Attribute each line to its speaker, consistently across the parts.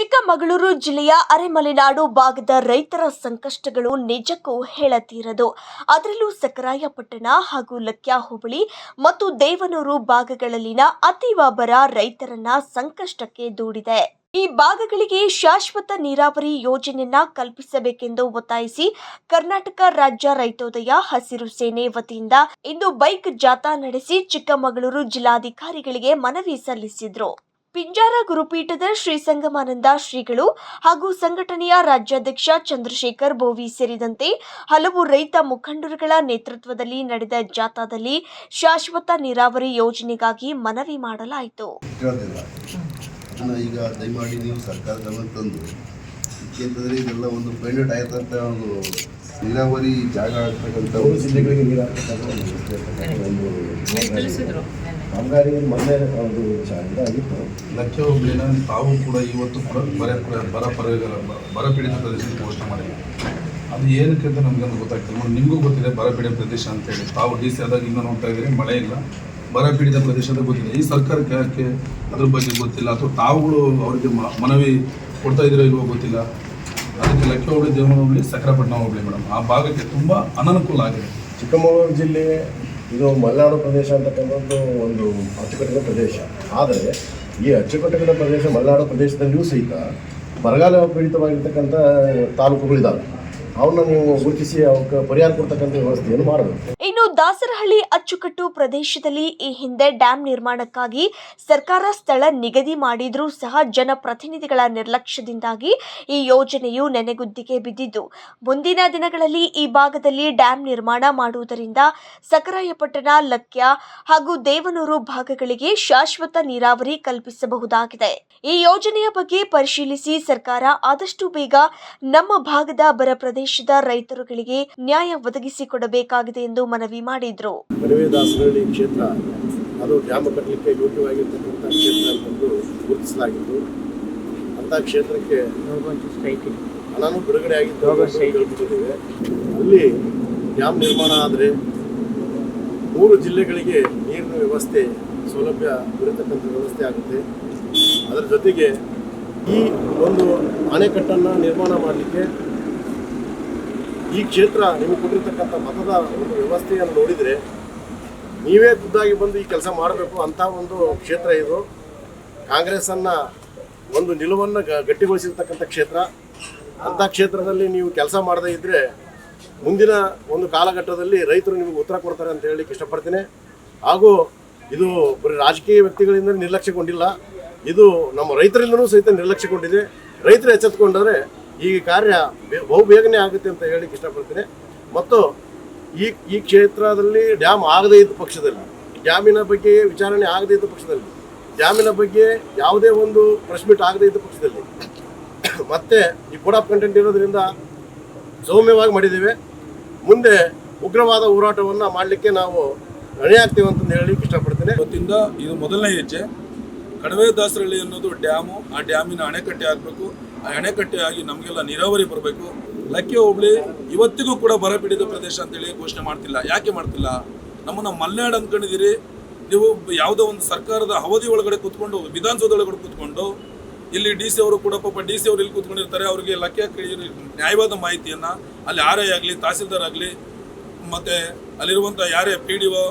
Speaker 1: ಚಿಕ್ಕಮಗಳೂರು ಜಿಲ್ಲೆಯ ಅರೆಮಲೆನಾಡು ಭಾಗದ ರೈತರ ಸಂಕಷ್ಟಗಳು ನಿಜಕ್ಕೂ ಹೇಳತೀರದು. ಅದರಲ್ಲೂ ಸಕರಾಯಪಟ್ಟಣ ಹಾಗೂ ಲಕ್ಯಾ ಹೋಬಳಿ ಮತ್ತು ದೇವನೂರು ಭಾಗಗಳಲ್ಲಿನ ಅತೀವ ಬರ ರೈತರನ್ನ ಸಂಕಷ್ಟಕ್ಕೆ ದೂಡಿದೆ. ಈ ಭಾಗಗಳಿಗೆ ಶಾಶ್ವತ ನೀರಾವರಿ ಯೋಜನೆಯನ್ನ ಕಲ್ಪಿಸಬೇಕೆಂದು ಒತ್ತಾಯಿಸಿ ಕರ್ನಾಟಕ ರಾಜ್ಯ ರೈತೋದಯ ಹಸಿರು ಸೇನೆ ವತಿಯಿಂದ ಇಂದು ಬೈಕ್ ಜಾಥಾ ನಡೆಸಿ ಚಿಕ್ಕಮಗಳೂರು ಜಿಲ್ಲಾಧಿಕಾರಿಗಳಿಗೆ ಮನವಿ ಸಲ್ಲಿಸಿದ್ರು. ಪಿಂಜಾರ ಗುರುಪೀಠದ ಶ್ರೀ ಸಂಗಮಾನಂದ ಶ್ರೀಗಳು ಹಾಗೂ ಸಂಘಟನೆಯ ರಾಜ್ಯಾಧ್ಯಕ್ಷ ಚಂದ್ರಶೇಖರ್ ಬೋವಿ ಸೇರಿದಂತೆ ಹಲವು ರೈತ ಮುಖಂಡರುಗಳ ನೇತೃತ್ವದಲ್ಲಿ ನಡೆದ ಜಾಥಾದಲ್ಲಿ ಶಾಶ್ವತ ನೀರಾವರಿ ಯೋಜನೆಗಾಗಿ ಮನವಿ ಮಾಡಲಾಯಿತು.
Speaker 2: ಈಗ ದಯಮಾಡಿ ನೀವು ಒಂದು ಪೈಲಟ್ ಆಯ್ತಂತ ಒಂದು ನೀರಾವರಿ ಜಾಗ ಆಗ್ತಕ್ಕಂಥ
Speaker 3: ಜಿಲ್ಲೆಗಳಿಗೆ ನೀರು ಹಾಕತಕ್ಕಂಥ ಒಂದು. ಕಾಮಗಾರಿ ಮೊನ್ನೆ ಒಂದು ಇದಾಗಿತ್ತು.
Speaker 4: ಲಕ್ಷ ತಾವು ಕೂಡ ಇವತ್ತು ಕೂಡ ಬರ ಬರ ಪರವಾಗಿಲ್ಲ ಬರ ಪೀಡಿತ ಪ್ರದೇಶ ಅಂತ ಘೋಷಣೆ ಮಾಡಿದೆ ಅದು ಏನಕ್ಕೆ ಅಂತ ನಮಗೊಂದು ಗೊತ್ತಾಗ್ತಿಲ್ಲ. ನೋಡಿ ನಿಮಗೂ ಗೊತ್ತಿದೆ ಬರ ಪೀಡಿತ ಪ್ರದೇಶ ಅಂತೇಳಿ ತಾವು ಡಿ ಸಿ ಆದಾಗ ಇನ್ನೂ ನೋಡ್ತಾ ಇದ್ದೀರಿ ಮಳೆ ಇಲ್ಲ. ಬರ ಪೀಡಿತ ಪ್ರದೇಶ ಅಂತ ಗೊತ್ತಿದೆ. ಈ ಸರ್ಕಾರಕ್ಕೆ ಯಾಕೆ ಅದ್ರ ಬಗ್ಗೆ ಗೊತ್ತಿಲ್ಲ? ಅಥವಾ ತಾವುಗಳು ಅವರಿಗೆ ಮನವಿ ಕೊಡ್ತಾ ಇದ್ದೀರೋ ಇಲ್ವೋ ಗೊತ್ತಿಲ್ಲ. ಅದಕ್ಕೆ ಲಕ್ಕೆ ಹೋಬಳಿ ದೇವನ ಹೋಬಳಿ ಮೇಡಮ್. ಆ ಭಾಗಕ್ಕೆ ತುಂಬ ಅನನುಕೂಲ ಆಗಿದೆ.
Speaker 3: ಚಿಕ್ಕಮಗಳೂರು ಜಿಲ್ಲೆ ಇದು ಮಲೆನಾಡು ಪ್ರದೇಶ ಅಂತಕ್ಕಂಥದ್ದು ಒಂದು ಅಚ್ಚುಕಟ್ಟಿನ ಪ್ರದೇಶ. ಆದರೆ ಈ ಅಚ್ಚುಕಟ್ಟಿನ ಪ್ರದೇಶ ಮಲೆನಾಡು ಪ್ರದೇಶದಲ್ಲಿಯೂ ಸಹಿತ ಬರಗಾಲ ಪೀಡಿತವಾಗಿರ್ತಕ್ಕಂಥ ತಾಲೂಕುಗಳಿದ್ದಾವೆ
Speaker 1: ಇನ್ನು ದಾಸರಹಳ್ಳಿ ಅಚ್ಚುಕಟ್ಟು ಪ್ರದೇಶದಲ್ಲಿ ಈ ಹಿಂದೆ ಡ್ಯಾಂ ನಿರ್ಮಾಣಕ್ಕಾಗಿ ಸರ್ಕಾರ ಸ್ಥಳ ನಿಗದಿ ಮಾಡಿದ್ರೂ ಸಹ ಜನಪ್ರತಿನಿಧಿಗಳ ನಿರ್ಲಕ್ಷ್ಯದಿಂದಾಗಿ ಈ ಯೋಜನೆಯು ನೆನೆಗುದ್ದಿಗೆ ಬಿದ್ದಿದ್ದು. ಮುಂದಿನ ದಿನಗಳಲ್ಲಿ ಈ ಭಾಗದಲ್ಲಿ ಡ್ಯಾಂ ನಿರ್ಮಾಣ ಮಾಡುವುದರಿಂದ ಸಕರಾಯಪಟ್ಟಣ ಲಕ್ಯ ಹಾಗೂ ದೇವನೂರು ಭಾಗಗಳಿಗೆ ಶಾಶ್ವತ ನೀರಾವರಿ ಕಲ್ಪಿಸಬಹುದಾಗಿದೆ. ಈ ಯೋಜನೆಯ ಬಗ್ಗೆ ಪರಿಶೀಲಿಸಿ ಸರ್ಕಾರ ಆದಷ್ಟು ಬೇಗ ನಮ್ಮ ಭಾಗದ ಬರ ಪ್ರದೇಶದ ರೈತರುಗಳಿಗೆ ನ್ಯಾಯ ಒದಗಿಸಿಕೊಡಬೇಕಾಗಿದೆ ಎಂದು ಮನವಿ ಮಾಡಿದ್ರು.
Speaker 3: ಕ್ಷೇತ್ರ ಅದು ಡ್ಯಾಮ್ ಕಟ್ಟಲಿಕ್ಕೆ ಯೋಗ್ಯವಾಗಿರ್ತಕ್ಕಂಥ ಕ್ಷೇತ್ರ ಅಂತಂದು ಗುರುತಿಸಲಾಗಿತ್ತು. ಅಂಥ ಕ್ಷೇತ್ರಕ್ಕೆ ಹಣನೂ ಬಿಡುಗಡೆ ಆಗಿದ್ದು ಅಂತ ಕೇಳ್ಬಿಟ್ಟಿದ್ದೇವೆ ಅಲ್ಲಿ ಡ್ಯಾಮ್ ನಿರ್ಮಾಣ ಆದರೆ ಮೂರು ಜಿಲ್ಲೆಗಳಿಗೆ ನೀರಿನ ವ್ಯವಸ್ಥೆ ಸೌಲಭ್ಯ ದೊರೆತಕ್ಕಂಥ ವ್ಯವಸ್ಥೆ ಆಗುತ್ತೆ. ಅದರ ಜೊತೆಗೆ ಈ ಒಂದು ಅಣೆಕಟ್ಟನ್ನು ನಿರ್ಮಾಣ ಮಾಡಲಿಕ್ಕೆ ಈ ಕ್ಷೇತ್ರ ನಿಮಗೆ ಕೊಟ್ಟಿರ್ತಕ್ಕಂಥ ಮತದ ಒಂದು ವ್ಯವಸ್ಥೆಯನ್ನು ನೋಡಿದರೆ ನೀವೇ ಖುದ್ದಾಗಿ ಬಂದು ಈ ಕೆಲಸ ಮಾಡಬೇಕು ಅಂತ ಒಂದು ಕ್ಷೇತ್ರ ಇದು. ಕಾಂಗ್ರೆಸ್ಸನ್ನು ಒಂದು ನಿಲುವನ್ನು ಗಟ್ಟಿಗೊಳಿಸಿರ್ತಕ್ಕಂಥ ಕ್ಷೇತ್ರ. ಅಂಥ ಕ್ಷೇತ್ರದಲ್ಲಿ ನೀವು ಕೆಲಸ ಮಾಡದೇ ಇದ್ದರೆ ಮುಂದಿನ ಒಂದು ಕಾಲಘಟ್ಟದಲ್ಲಿ ರೈತರು ನಿಮಗೆ ಉತ್ತರ ಕೊಡ್ತಾರೆ ಅಂತ ಹೇಳಲಿಕ್ಕೆ ಇಷ್ಟಪಡ್ತೀನಿ. ಹಾಗೂ ಇದು ಬರೀ ರಾಜಕೀಯ ವ್ಯಕ್ತಿಗಳಿಂದ ನಿರ್ಲಕ್ಷ್ಯಗೊಂಡಿಲ್ಲ. ಇದು ನಮ್ಮ ರೈತರಿಂದನೂ ಸಹಿತ ನಿರ್ಲಕ್ಷ್ಯಗೊಂಡಿದೆ. ರೈತರು ಎಚ್ಚೆತ್ತುಕೊಂಡರೆ ಈ ಕಾರ್ಯ ಬಹು ಬೇಗನೆ ಆಗುತ್ತೆ ಅಂತ ಹೇಳಲಿಕ್ಕೆ ಇಷ್ಟಪಡ್ತೇನೆ. ಮತ್ತು ಈ ಈ ಕ್ಷೇತ್ರದಲ್ಲಿ ಡ್ಯಾಮ್ ಆಗದೇ ಇದ್ದ ಪಕ್ಷದಲ್ಲಿ, ಡ್ಯಾಮಿನ ಬಗ್ಗೆ ವಿಚಾರಣೆ ಆಗದೇ ಇದ್ದ ಪಕ್ಷದಲ್ಲಿ, ಡ್ಯಾಮಿನ ಬಗ್ಗೆ ಯಾವುದೇ ಒಂದು ಪ್ರಶ್ಮಿಟ್ ಮೀಟ್ ಆಗದೇ ಇದ್ದ ಪಕ್ಷದಲ್ಲಿ, ಮತ್ತೆ ಈ ಕೋಡ್ ಆಫ್ ಕಂಟೆಂಟ್ ಇರೋದ್ರಿಂದ ಸೌಮ್ಯವಾಗಿ ಮಾಡಿದ್ದೇವೆ. ಮುಂದೆ ಉಗ್ರವಾದ ಹೋರಾಟವನ್ನು ಮಾಡಲಿಕ್ಕೆ ನಾವು ರಣೆ ಅಂತಂದು ಅಂತ ಹೇಳಲಿಕ್ಕೆ ಇಷ್ಟಪಡ್ತೇನೆ.
Speaker 4: ಇವತ್ತಿಂದ ಇದು ಮೊದಲನೇ ಹೆಜ್ಜೆ. ಕಡವೆ ದಾಸರಳ್ಳಿ ಅನ್ನೋದು ಡ್ಯಾಮು, ಆ ಡ್ಯಾಮಿನ ಅಣೆಕಟ್ಟೆ ಆಗಬೇಕು ಆ ಅಣೆಕಟ್ಟೆ ಆಗಿ ನಮಗೆಲ್ಲ ನೀರಾವರಿ ಬರಬೇಕು. ಲಕ್ಕಿ ಹೋಬಳಿ ಇವತ್ತಿಗೂ ಕೂಡ ಬರಪೀಡಿತ ಪ್ರದೇಶ ಅಂತೇಳಿ ಘೋಷಣೆ ಮಾಡ್ತಿಲ್ಲ. ಯಾಕೆ ಮಾಡ್ತಿಲ್ಲ? ನಮ್ಮನ್ನು ಮಲೆನಾಡು ಅಂದ್ಕೊಂಡಿದ್ದೀರಿ ನೀವು ಯಾವುದೋ ಒಂದು ಸರ್ಕಾರದ ಅವಧಿ ಒಳಗಡೆ ಕೂತ್ಕೊಂಡು ವಿಧಾನಸೌಧ ಒಳಗಡೆ ಕೂತ್ಕೊಂಡು, ಇಲ್ಲಿ ಡಿ ಸಿ ಅವರು ಕೂಡ ಪಾಪ ಡಿ ಸಿ ಅವರು ಇಲ್ಲಿ ಕೂತ್ಕೊಂಡಿರ್ತಾರೆ. ಅವರಿಗೆ ಲಕ್ಕೆ ನ್ಯಾಯವಾದ ಮಾಹಿತಿಯನ್ನು ಅಲ್ಲಿ ಆರ್ ಐ ಆಗಲಿ, ತಹಸೀಲ್ದಾರ್ ಆಗಲಿ, ಮತ್ತು ಅಲ್ಲಿರುವಂಥ ಯಾರೇ ಪಿ ಡಿ ಒ,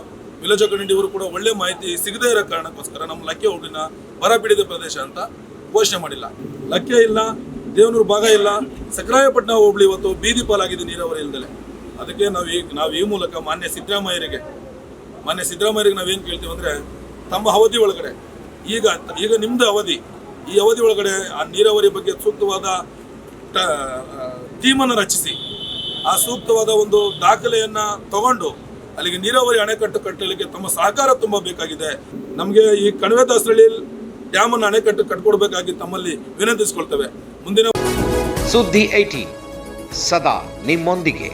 Speaker 4: ವಿಲೇಜ್ ಇವರು ಕೂಡ ಒಳ್ಳೆ ಮಾಹಿತಿ ಸಿಗದೇ ಇರೋ ಕಾರಣಕ್ಕೋಸ್ಕರ ನಮ್ಮ ಲಕ್ಕಿ ಹೋಬಳಿನ ಬರ ಪೀಡಿತ ಪ್ರದೇಶ ಅಂತ ಘೋಷಣೆ ಮಾಡಿಲ್ಲ. ಲಕ್ಕೆ ಇಲ್ಲ, ದೇವನೂರು ಭಾಗ ಇಲ್ಲ. ಸಕ್ರಾಯಪಟ್ಟಣ ಹೋಬಳಿ ಇವತ್ತು ಬೀದಿ ಪಾಲಾಗಿದೆ ನೀರಾವರಿ ಇಲ್ದಲೆ. ಅದಕ್ಕೆ ನಾವು ಈ ನಾವು ಈ ಮೂಲಕ ಮಾನ್ಯ ಸಿದ್ದರಾಮಯ್ಯರಿಗೆ ಮಾನ್ಯ ಸಿದ್ದರಾಮಯ್ಯರಿಗೆ ನಾವೇನು ಕೇಳ್ತೀವಿ ಅಂದರೆ, ತಮ್ಮ ಅವಧಿ ಒಳಗಡೆ. ಈಗ ಈಗ ನಿಮ್ಮದು ಅವಧಿ. ಈ ಅವಧಿ ಒಳಗಡೆ ಆ ನೀರಾವರಿ ಬಗ್ಗೆ ಸೂಕ್ತವಾದ ಟೀಮನ್ನು ರಚಿಸಿ. ಆ ಸೂಕ್ತವಾದ ಒಂದು ದಾಖಲೆಯನ್ನು ತಗೊಂಡು ಅಲ್ಲಿಗೆ ನೀರಾವರಿ ಅಣೆಕಟ್ಟು ಕಟ್ಟಲಿಕ್ಕೆ ತಮ್ಮ ಸಹಕಾರ ತುಂಬ ಬೇಕಾಗಿದೆ ನಮಗೆ ಈ ಕಣಿವೆ ದಾಸರಳ್ಳಿ ಡ್ಯಾಮ್ ಅನ್ನು ಅಣೆಕಟ್ಟು ಕಟ್ಕೊಡ್ಬೇಕಾಗಿ ತಮ್ಮಲ್ಲಿ ವಿನಂತಿಸಿಕೊಳ್ತೇವೆ. ಮುಂದಿನ
Speaker 5: ಸುದ್ದಿ ಐಟಿ ಸದಾ ನಿಮ್ಮೊಂದಿಗೆ.